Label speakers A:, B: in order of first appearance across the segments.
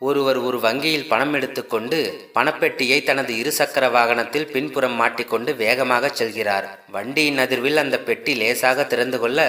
A: ஒருவர் ஒரு வங்கியில் பணம் எடுத்துக்கொண்டு பணப்பெட்டியை தனது இருசக்கர வாகனத்தில் பின்புறம் மாட்டிக்கொண்டு வேகமாக செல்கிறார். வண்டியின் அதிர்வில் அந்த பெட்டி லேசாக திறந்து கொள்ள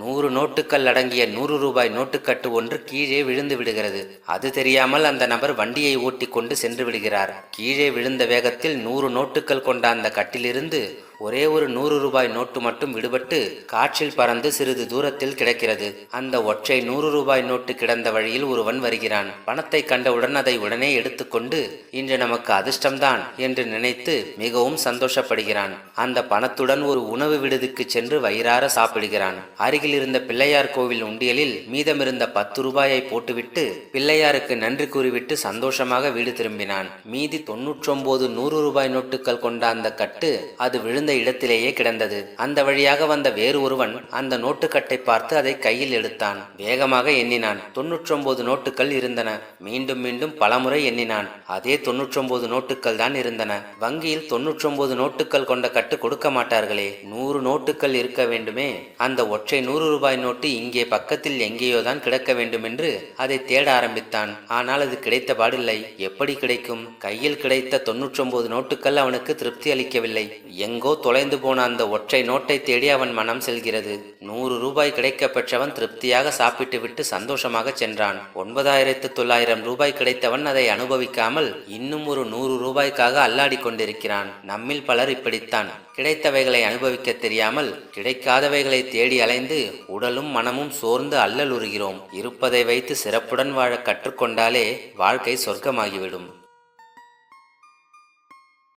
A: நூறு நோட்டுகள் அடங்கிய நூறு ரூபாய் நோட்டுக்கட்டு ஒன்று கீழே விழுந்து விடுகிறது. அது தெரியாமல் அந்த நபர் வண்டியை ஓட்டி கொண்டு சென்று விடுகிறார். கீழே விழுந்த வேகத்தில் நூறு நோட்டுகள் கொண்ட அந்த கட்டிலிருந்து ஒரே ஒரு நூறு ரூபாய் நோட்டு மட்டும் விடுபட்டு காற்றில் பறந்து சிறிது தூரத்தில் கிடக்கிறது. அந்த ஒற்றை நூறு ரூபாய் நோட்டு கிடந்த வழியில் ஒருவன் வருகிறான். பணத்தை கண்டவுடன் அதை உடனே எடுத்துக்கொண்டு இன்று நமக்கு அதிர்ஷ்டம்தான் என்று நினைத்து மிகவும் சந்தோஷப்படுகிறான். அந்த பணத்துடன் ஒரு உணவு விடுதிக்கு சென்று வயிறார சாப்பிடுகிறான். அருகில் இருந்த பிள்ளையார் கோவில் உண்டியலில் மீதமிருந்த பத்து ரூபாயை போட்டுவிட்டு பிள்ளையாருக்கு நன்றி கூறிவிட்டு சந்தோஷமாக வீடு திரும்பினான். மீதி தொன்னூற்றொன்பது நூறு ரூபாய் நோட்டுகள் கொண்ட அந்த கட்டு அது விழுந்த இடத்திலேயே கிடந்தது. அந்த வழியாக வந்த வேறு ஒருவன் அந்த நோட்டுக்கட்டை பார்த்து அதை கையில் எடுத்தான். வேகமாக எண்ணினான். தொன்னூற்றொன்பது நோட்டுகள் இருந்தன. மீண்டும் மீண்டும் பலமுறை எண்ணினான். அதே தொன்னூற்றொன்பது நோட்டுகள் தான் இருந்தன. வங்கியில் தொன்னூற்றொன்பது நோட்டுகள் கொண்ட கட்டு கொடுக்க மாட்டார்களே. நூறு நோட்டுகள் இருக்க வேண்டுமே? அந்த ஒற்றை நூறு ரூபாய் நோட்டு இங்கே பக்கத்தில் எங்கேயோ தான் கிடக்க வேண்டும் என்று அதை தேட ஆரம்பித்தான். ஆனால் அது கிடைத்த பாடில்லை எப்படி கிடைக்கும்? கையில் கிடைத்த தொன்னூற்றொன்பது நோட்டுகள் அவனுக்கு திருப்தி அளிக்கவில்லை. எங்கோ தொலைந்து போன அந்த ஒற்றை நோட்டை தேடி அவன் மனம் செல்கிறது. நூறு ரூபாய் கிடைக்க பெற்றவன் திருப்தியாக சாப்பிட்டுவிட்டு சந்தோஷமாக சென்றான். ஒன்பதாயிரத்து தொள்ளாயிரம் ரூபாய் கிடைத்தவன் அதை அனுபவிக்காமல் இன்னும் ஒரு நூறு ரூபாய்க்காக அல்லாடி கொண்டிருக்கிறான். நம்மில் பலர் இப்படித்தான். கிடைத்தவைகளை அனுபவிக்க தெரியாமல் கிடைக்காதவைகளை தேடி அலைந்து உடலும் மனமும் சோர்ந்து அல்லலுறுகிறோம். இருப்பதை வைத்து சிறப்புடன் வாழ கற்றுக்கொண்டாலே வாழ்க்கை சொர்க்கமாகிவிடும்.